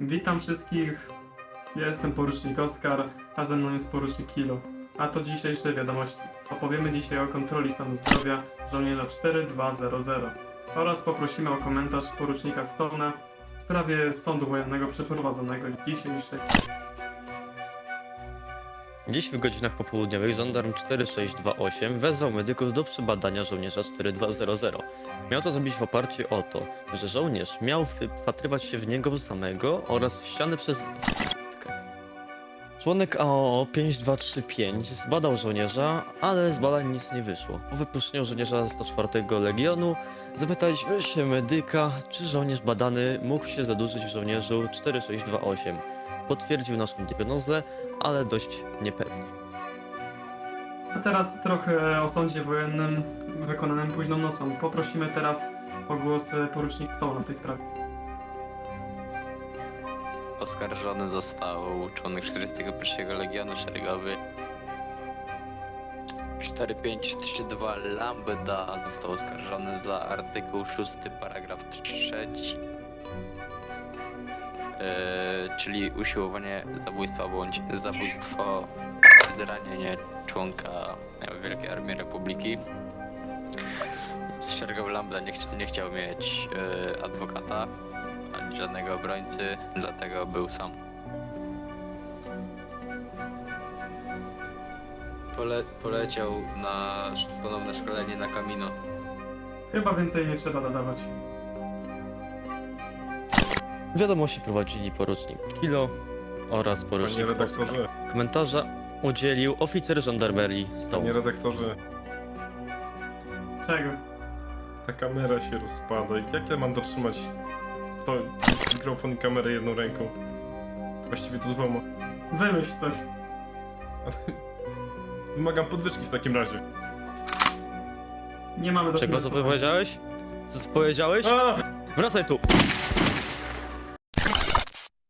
Witam wszystkich. Ja jestem porucznik Oskar, a ze mną jest porucznik Kilo. A to dzisiejsze wiadomości. Opowiemy dzisiaj o kontroli stanu zdrowia żołnierza 4200 oraz poprosimy o komentarz porucznika Stona w sprawie sądu wojennego przeprowadzonego dzisiejszej. Dziś w godzinach popołudniowych żandarm 4628 wezwał medyków do przebadania żołnierza 4200. Miał to zrobić w oparciu o to, że żołnierz miał wpatrywać się w niego samego oraz w ściany przez Członek AOO 5235 zbadał żołnierza, ale z badań nic nie wyszło. Po wypuszczeniu żołnierza 104 Legionu zapytaliśmy się medyka, czy żołnierz badany mógł się zadłużyć w żołnierzu 4628. Potwierdził naszą diagnozę, ale dość niepewnie. A teraz trochę o sądzie wojennym wykonanym późną nocą. Poprosimy teraz o głos porucznik Stona w tej sprawie. Oskarżony został członek 41 Legionu Szeregowy. 4532 Lambda został oskarżony za artykuł 6 paragraf 3 e, czyli usiłowanie zabójstwa bądź zabójstwo zranienie członka Wielkiej Armii Republiki. Szeregowy Lambda nie, chci- nie chciał mieć e, adwokata żadnego obrońcy, dlatego był sam. Pole, poleciał na sz- ponowne szkolenie na Kamino. Chyba więcej nie trzeba dodawać. Wiadomości prowadzili porucznik Kilo oraz Panie porucznik Oskar. redaktorze, Komentarza udzielił oficer żandarmerii panie Stone. redaktorze, Czego? ta kamera się rozpada i jak ja mam dotrzymać to mikrofon i kamerę jedną ręką? Właściwie to dwoma. Wymyśl coś. Wymagam podwyżki w takim razie. Nie mamy do Czego co powiedziałeś? Co co powiedziałeś? A! Wracaj tu!